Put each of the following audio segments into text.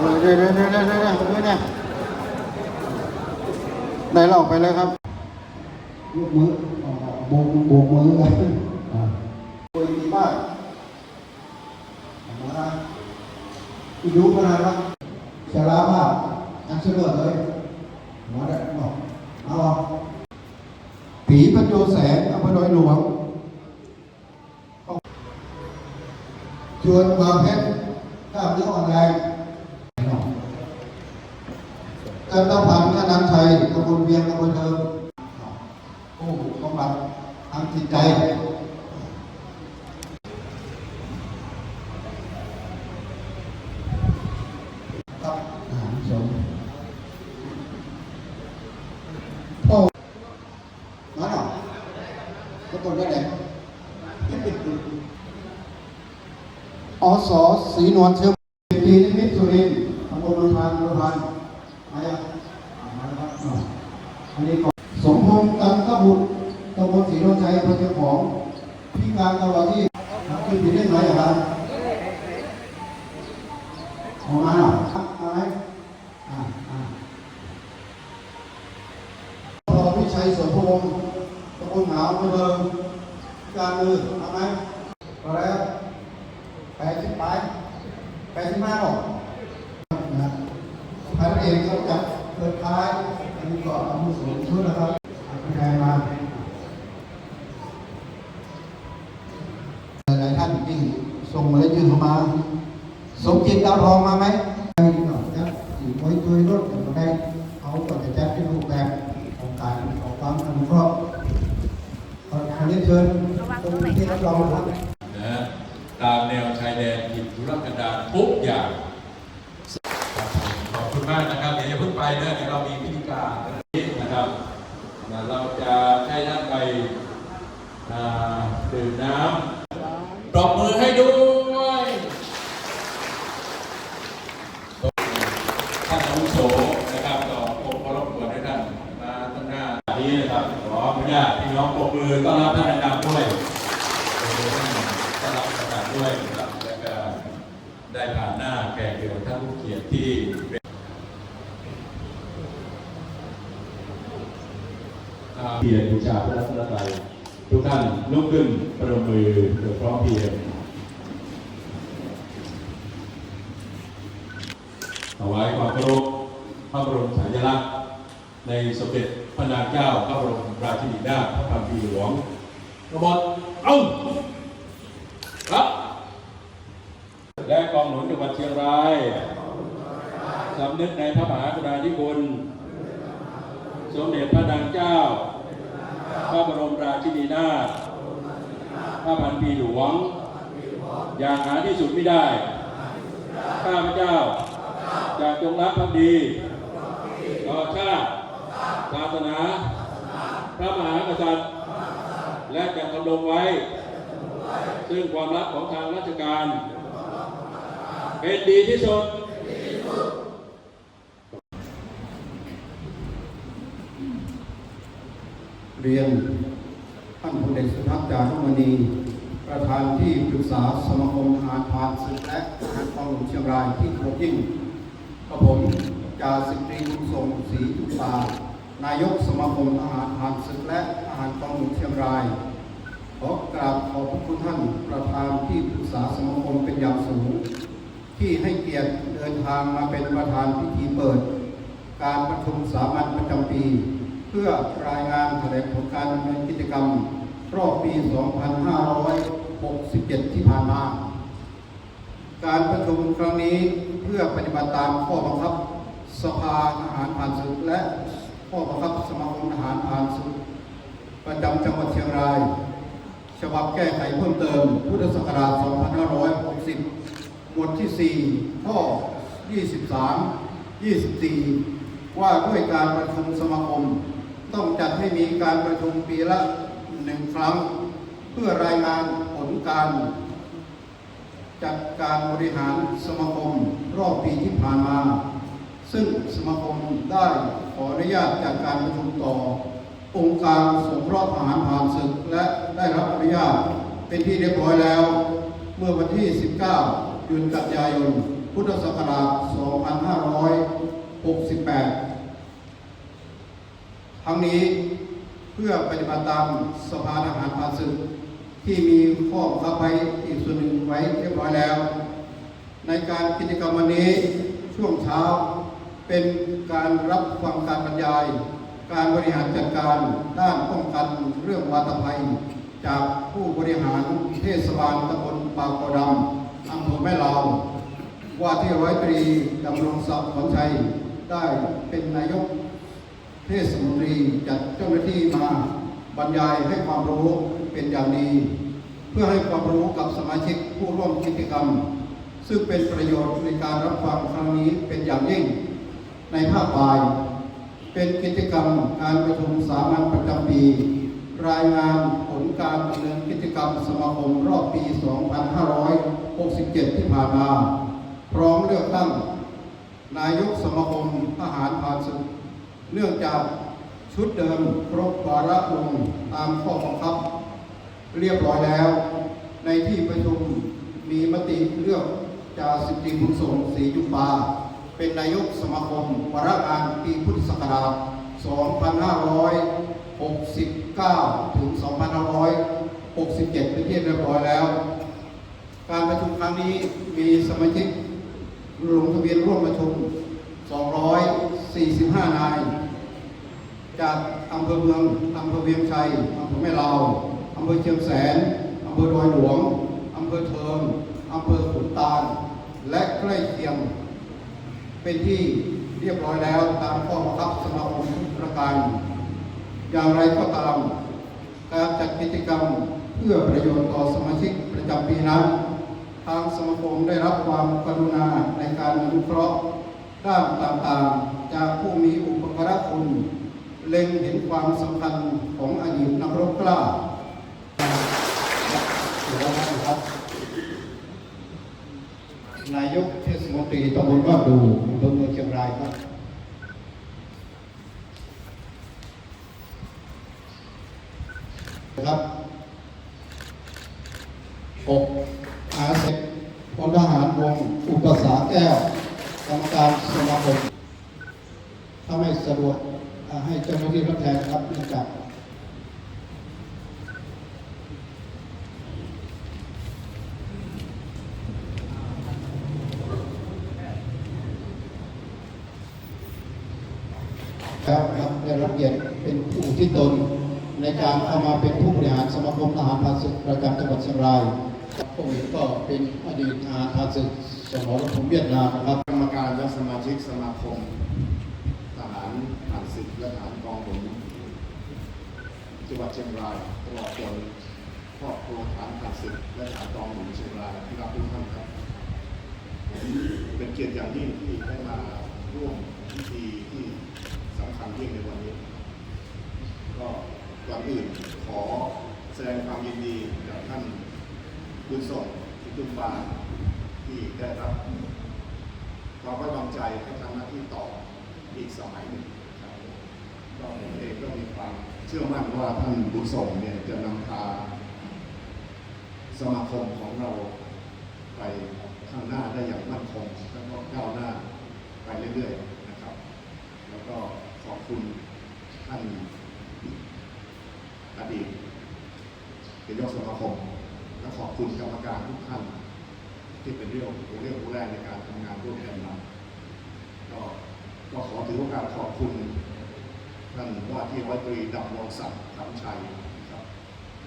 เดี๋ยวเดี๋ยวเดี๋ยวเดี๋ยวเดี๋ยวเดี๋ยเนี่ยได้เราไปเลยครับยกมือโบกโบกมือกันอ่าโดยดีมากมาละอีดูขนาดนั้นชรามากอันเชื่อเลยมาได้บอกเอาผีประโจแสงอำเภอดอยหลวงชวนควาเพชรกล้ามเนื้ออ่อนแรง กันตพันธ์อนันชัยตำบลเวียงตำบลเดิมโอ้บำบัดทางจิตใจครับอาหารสมพ่อมาหน่อยก็ต้นได้ไหนอสศรีนวลเชื้อปีนิมิตรสุรินทร์ตำบลรุนทานรุนทานมายังอ่ามาแล้วครับอ่าอันนี้ก่อนสมพงษ์ตันตบุตรตำบลศรีนวลชัยอำเภอเชียงของพิการตลอดที่ทำขึ้นผิดได้ไหมอะครับออกมาหน่อยมาไหมอ่าอ่าพอพิชัยสมพงษ์ตำบลหนาวอำเภอเดิม พิการมือทำไหมก็แล้วแปดสิบไปแปดสิบห้าหรอกนะพันเอกเขาจัดเปิดท้ายอันนี้ก็อามือสูงชุดนะครับอาคะแนนมาหลายท่านที่ส่งมาแล้วยื่นเข้ามาสมจิตดาวทองมาไหมไม่อกนะสี่ไว้ช่วยรถก็ได้เขาก็จะจัดเป็นรูปแบบของการของความอนุเคราะห์ขอเรียนเชิญ ตรงที่รับรองครับนะตามแนวชายแดนถิ่นธุรกันดารทุกอย่างขอบคุณมากนะครับเดี๋ยวอย่าเพิ่งไปนะเดี๋ยวเรามีพิธีการนะครับเราจะให้ท่านไปดื่มน้ำปรบมือให้ด้วยท่านอาวุโสนะครับต่อผมขอรบกวนให้ท่านมาตั้งห นี้นะครับขออนุญาตพี่น้องปรบมือต้อนรับท่านดังๆด้วยต้อนรับประกาศด้วยนะครับและก็ได้ผ่านหน้าแก่เกี่ยวท่านผู้เกียรติที่เพียรบูชาพระรัตนตรัยทุกท่านลุกขึ้นประมือโดยพร้อมเพียงถวายความเคารพพระบรมฉายาลักษณ์ ในสมเด็จพระนางเจ้าพระบรมราชินีนาถพระพันปีหลวงกรบอกเอ้าครับ และกองหนุนจังหวัดเชียงรายสำนึกในพระมหากรุณาธิคุณ สมเด็จพระนางเจ้า พระบรมราชินีนาถพระพันปีหลวง อย่างหาที่สุดไม่ได้ ข้าพเจ้าจะจงรักภักดีต่อชาติ ศาสนา พระมหากษัตริย์ และจะทำลงไว้ ซึ่งความลับของทางราชการ เป็นดีที่สุดเรียนท่านพลเอกสุทัศน์จารุมณี ประธานที่ปรึกษาสมาคมทหารรศึกและทหารกองหลวงเชียงรายที่เคารพยิ่งกระผมจ่าสิบตรีบุญทรงศรีจุตา นายกสมาคมทหารพรานศึกและทหารกองหลวงเชียงราย ขอกราบขอบพระคุณท่านประธานที่ปรึกษาสมาคมเป็นอย่างสูง ที่ให้เกียรติเดินทางมาเป็นประธานพิธีเปิด การประชุมสามัญประจำปี เพื่อรายงานแถลงผลการดำเนินกิจกรรมรอบปี 2567 ที่ผ่านมา การประชุมครั้งนี้เพื่อปฏิบัติตามข้อบังคับ สภาทหารผ่านศึกและ ข้อบังคับสมาคมทหารผ่านศึกประจำจังหวัดเชียงราย ฉบับแก้ไขเพิ่มเติม พุทธศักราช 2560 หมวดที่ 4 ข้อ 23 24 ว่าด้วยการประชุมสมาคม ต้องจัดให้มีการประชุมปีละหนึ่งครั้ง เพื่อรายงานผลการ จัดการบริหารสมาคมรอบปีที่ผ่านมา ซึ่งสมาคมได้ ออนุญาตจากการประชุมต่อ องค์การสงเคราะห์ทหารผ่านศึกและได้รับอนุญาตเป็นที่เรียบร้อยแล้ว เมื่อวันที่ 19เดือนกันยายน พุทธศักราช 2568 ทั้งนี้เพื่อปฏิบัติตามสภาทหารผ่านศึก ที่มีข้อบังคับไว้อีกส่วนหนึ่งไว้เรียบร้อยแล้ว ในการกิจกรรมวันนี้ช่วงเช้า เป็นการรับฟังการบรรยาย การบริหารจัดการด้านป้องกันเรื่องวาตภัย จากผู้บริหารเทศบาลตำบลปากกอดำอำเภอแม่ลาวว่าที่ร้อยตรีดำรงศักดิ์ขอนชัยได้เป็นนายกเทศมนตรีจัดเจ้าหน้าที่มาบรรยายให้ความรู้เป็นอย่างดี เพื่อให้ความรู้กับสมาชิกผู้ร่วมกิจกรรม ซึ่งเป็นประโยชน์ในการรับฟังครั้งนี้เป็นอย่างยิ่ง ในภาคบ่าย เป็นกิจกรรมการประชุมสามัญประจำปี รายงานผลการดำเนินกิจกรรมสมาคมรอบปี 2567 ที่ผ่านมาพร้อมเลือกตั้ง นายกสมาคมทหารผ่านศึกเนื่องจากชุดเดิมครบวาระลงตามข้อบังคับ เรียบร้อยแล้ว ในที่ประชุมมีมติเลือกจ่าสิบตรีบุญส่งศรียุปา เป็นนายกสมาคมวาระงานปีพุทธศักราช 2569 ถึง 2567 เป็นที่เรียบร้อยแล้ว การประชุมครั้งนี้มีสมาชิกลงทะเบียนร่วมประชุม 245 นาย จากอำเภอเมืองอำเภอเวียงชัยอำเภอแม่ลาวอำเภอเชียงแสนอำเภอดอยหลวงอำเภอเทิงอำเภอขุนตาล และใกล้เคียง เป็นที่เรียบร้อยแล้วตามข้อบังคับสมาคมทุกประการ อย่างไรก็ตาม การจัดกิจกรรมเพื่อประโยชน์ต่อสมาชิกประจำปีนั้น ทางสมาคมได้รับความกรุณาในการอนุเคราะห์ด้านต่างๆ จากผู้มีอุปการะคุณเล็งเห็นความสำคัญของอดีตนักรบกล้า นายกเทศมนตรีตำบลบ้านดูอำเภอเมืองเชียงรายครับครับหกอาเซกพลทหารวงอุปสาแก้วกรรมการสมาคมถ้าไม่สะดวกให้เจ้าหน้าที่รับแทนครับเนื่องจาก ครับครับได้รับเกียรติเป็นผู้ที่ตนในการเข้ามาเป็นผู้บริหารสมาคมทหารพรานศึกประจำจังหวัดเชี ยงรายผมก็เป็นอดีตทหารพราศึกสมรภูมิเวียดนามนะครับกรรมการและสมาชิกสมาคมทหารผ่านศึกและทหารกองหลวงจังหวัดเชียงรายตลอดจนครอบครัวทหารผ่านศึกและทหารกองหลวงเชียงรายที่รักทุกท่านครับผมเป็นเกียรติอย่างยิ่งที่ได้มาร่วมพิธีที่สำคัญยิ่งในวันนี้ ก็ก่อนอื่นขอ ดงความยินดีกับท่านคุณส่งที่ตุ้มบาที่ได้รับเราก็วางใจให้ทำหน้าที่ต่ออีกสมัยหนึ่งครับก็ผมเองก็มีความเชื่อมั่นว่าท่านบุญส่งเนี่ยจะนำพาสมาคมของเราไปข้างหน้าได้อย่างมั่นคงแล้วก็ก้าวหน้าไปเรื่อยๆนะครับ แล้วก็ขอบคุณท่านอดีต เป็นยกสมาคมและขอบคุณกรรมการทุกท่าน ที่เป็นเรื่องหัวเรื่องแรงในการทำงานร่วมกันมาก็ก็ขอถือโอกาสขอบคุณท่านว่าที่ร้อยตรีดำรงศักดิ์คำชัยนะครับ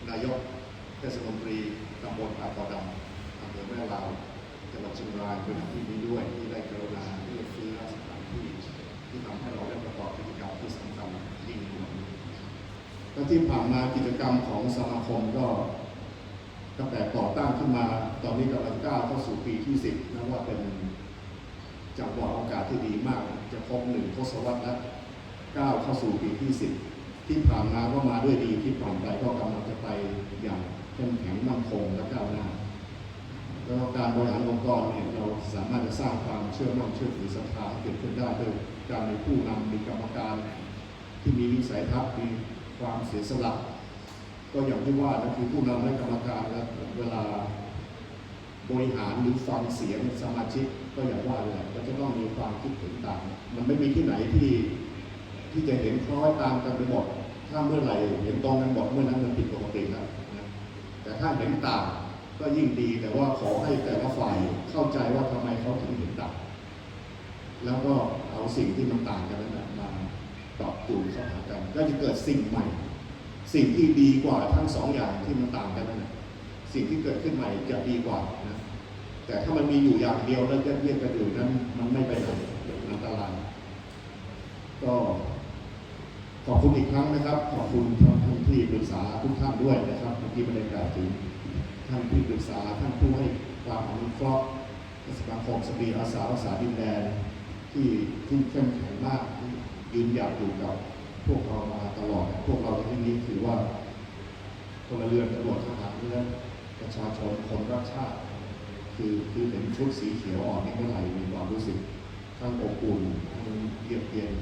นายกเทศมนตรีตำบลปากกอดำอำเภอแม่ลาวจังหวัดเชียงรายเป็นที่นี้ด้วยที่ได้กรุณาเลือกซื้อสถานที่ที่ทำให้เราได้ประกอบกิจกรรมที่สำคัญยิ่งในวันนี้ ก็ที่ผ่านมากิจกรรมของสมาคมก็ตั้งแต่ก่อตั้งขึ้นมา ตอนนี้กำลังก้าวเข้าสู่ปีที่สิบนับว่าเป็นจังหวะโอกาสที่ดีมาก จะครบหนึ่งทศวรรษแล้วก้าวเข้าสู่ปีที่สิบที่ผ่านมาก็มาด้วยดีที่ผ่านไปก็กำลังจะไปอย่างเข้มแข็งมั่นคงและก้าวหน้าแล้วการบริหารองค์กรเนี่ยเราสามารถจะสร้างความเชื่อมั่นเชื่อถือศรัทธาเกิดขึ้นได้โดยการมีผู้นำมีกรรมการ ที่มีวิสัยทัศน์มี ความเสียสละ ก็อย่างที่ว่านะคือผู้นำและกรรมการแล้วเวลาบริหารหรือฟังเสียงสมาชิกก็อย่างว่าเลยก็จะต้องมีความคิดเห็นต่าง มันไม่มีที่ไหนที่ที่จะเห็นคล้อยตามกันไปหมดถ้าเมื่อไหร่เห็นตรงกันหมดเมื่อนั้นมันผิดปกติแล้วนะแต่ถ้าเห็นต่างก็ยิ่งดีแต่ว่าขอให้แต่ละฝ่ายเข้าใจว่าทำไมเขาถึงเห็นต่างแล้วก็เอาสิ่งที่มันต่างกันนั้นมา ปรับจูนเข้าหากันก็จะเกิดสิ่งใหม่ สิ่งที่ดีกว่าทั้งสองอย่างที่มันต่างกันนั่นนะสิ่งที่เกิดขึ้นใหม่จะดีกว่านะแต่ถ้ามันมีอยู่อย่างเดียวแล้วจะเรียกกันอยู่นั้นมันไม่ไปไหนมันอันตรายก็ขอบคุณอีกครั้งนะครับ ขอบคุณท่านที่ปรึกษาทุกท่านด้วยนะครับเมื่อกี้ไม่ได้กล่าวถึงท่านที่ปรึกษาท่านผู้ให้ความอนุเคราะห์สมาคมสตรีอาสารักษาดินแดนที่ที่เข้มแข็งมากที่ ยืนหยัดอยู่กับพวกเรามาตลอด พวกเราในที่นี้ถือว่าพลเรือนตำรวจทหารและประชาชนคนรักชาติ คือคือเห็นชุดสีเขียวอ่อนนี่เมื่อไหร่มีความรู้สึกทั้งอบอุ่นทั้งเยียบเย็น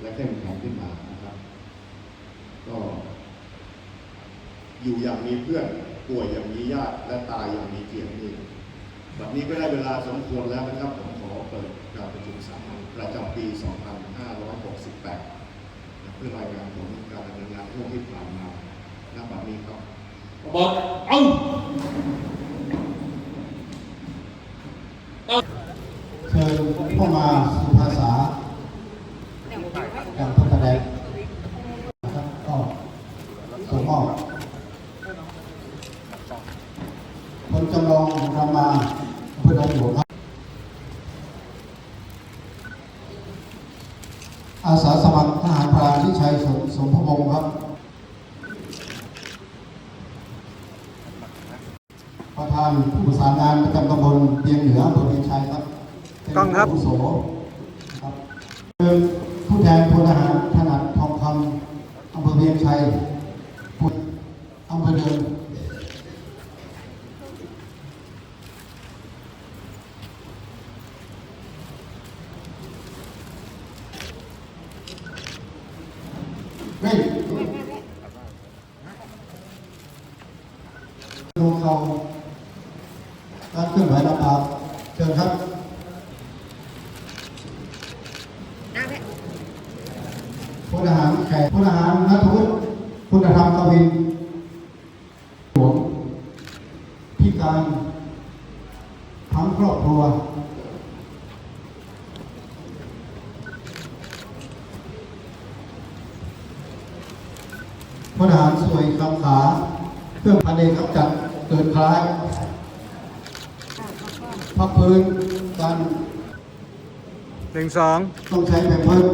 และเข้มแข็งขึ้นมานะครับ ก็ อยู่อย่างมีเพื่อนป่วยอย่างมีญาติและตายอย่างมีเกียรตินี่ วันนี้ก็ได้เวลาสมควรแล้วนะครับ ผมขอเปิดการประชุมสามัญประจำปี 2568 เพื่อรายงานผลการดำเนินงานช่วงที่ผ่านมาณบัดนี้ครับขบวนเอาเชิญเข้ามาสู่ภาษาการพัฒนานะครับก็ส่งมอบคนจำลองรามา อำเภอดงหลวงครับอาสาสมัครทหารพรานที่ชัยสมสมพวงศ์ครับ ประธานผู้ประสานงานประจำตำบลเบียงเหนืออำเภอเบียงชัยครับเป็นกล้องครับ ผู้อาวุโสครับเป็นผู้แทนพลทหารถนัดทองคำอำเภอเบียงชัยผู้อำเภอเดิมเร่งดูเขาการเคลื่อนไหวลำบากเชิญครับ พลท หารแขกพลทหารนัทวุฒิคุณธรรมกวินหลวงพิการทั้งครอบครัวพลทหารสวยคำขาเครื่องพันเอกครับจัดเกิดคล้ายพักพื้นการหนึ่งสองต้องใช้แผ่นเพิ่ม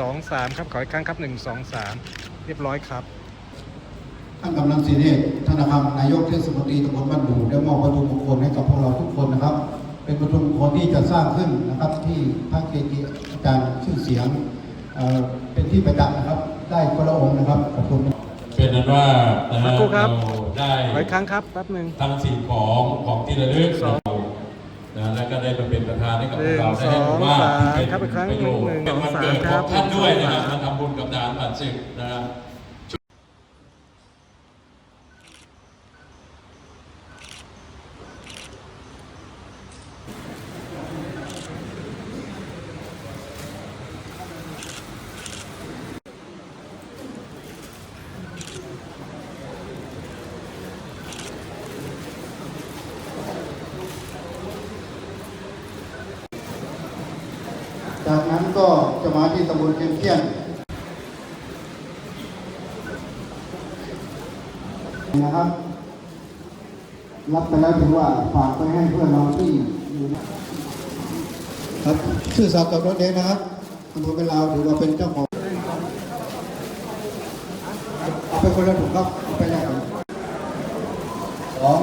สองสามครับขออีกครั้งครับหนึ่งสองสามเรียบร้อยครับท่านกำนันศรีเดชธนาคารนายกเทศมนตรีตำบลบ้านดูได้มอบวัตถุมงคลให้กับพวกเราทุกคนนะครับ เป็นวัตถุมงคลที่จะสร้างขึ้นนะครับ ที่พระเกจิอาจารย์ชื่อเสียงเอ่อเป็นที่ประจักษ์นะครับ ได้คนละองค์นะครับขอบคุณ เป็นนั้นว่านะฮะสักครู่ครับเราได้ขออีกครั้งครับแป๊บหนึ่ง ทั้งสิ่งของของที่ระลึกสองเรานะ แล้วก็ได้มาเป็นประธานให้กับพวกเราหนึ่ได้งให้รู้ว่าสองที่เป็นสามครับอีกครั้งประโยชน์หนึ่งเป็นวันสองเกิดสามของท่านครับด้วยนะครับหนึ่มางสองสามทำบุญกับทหารผ่านศึกนะจาก มาที่ตำบลเชียงเทียนนะครับ รับไปแล้วถือว่าฝากไปให้เพื่อนเราที่อยู่นะครับชื่อสาวกับรถเองนะครับอำเภอเป็นลาวถือว่าเป็นเจ้าของเอาไปคนละถุงครับเอาไปแลกกันสอง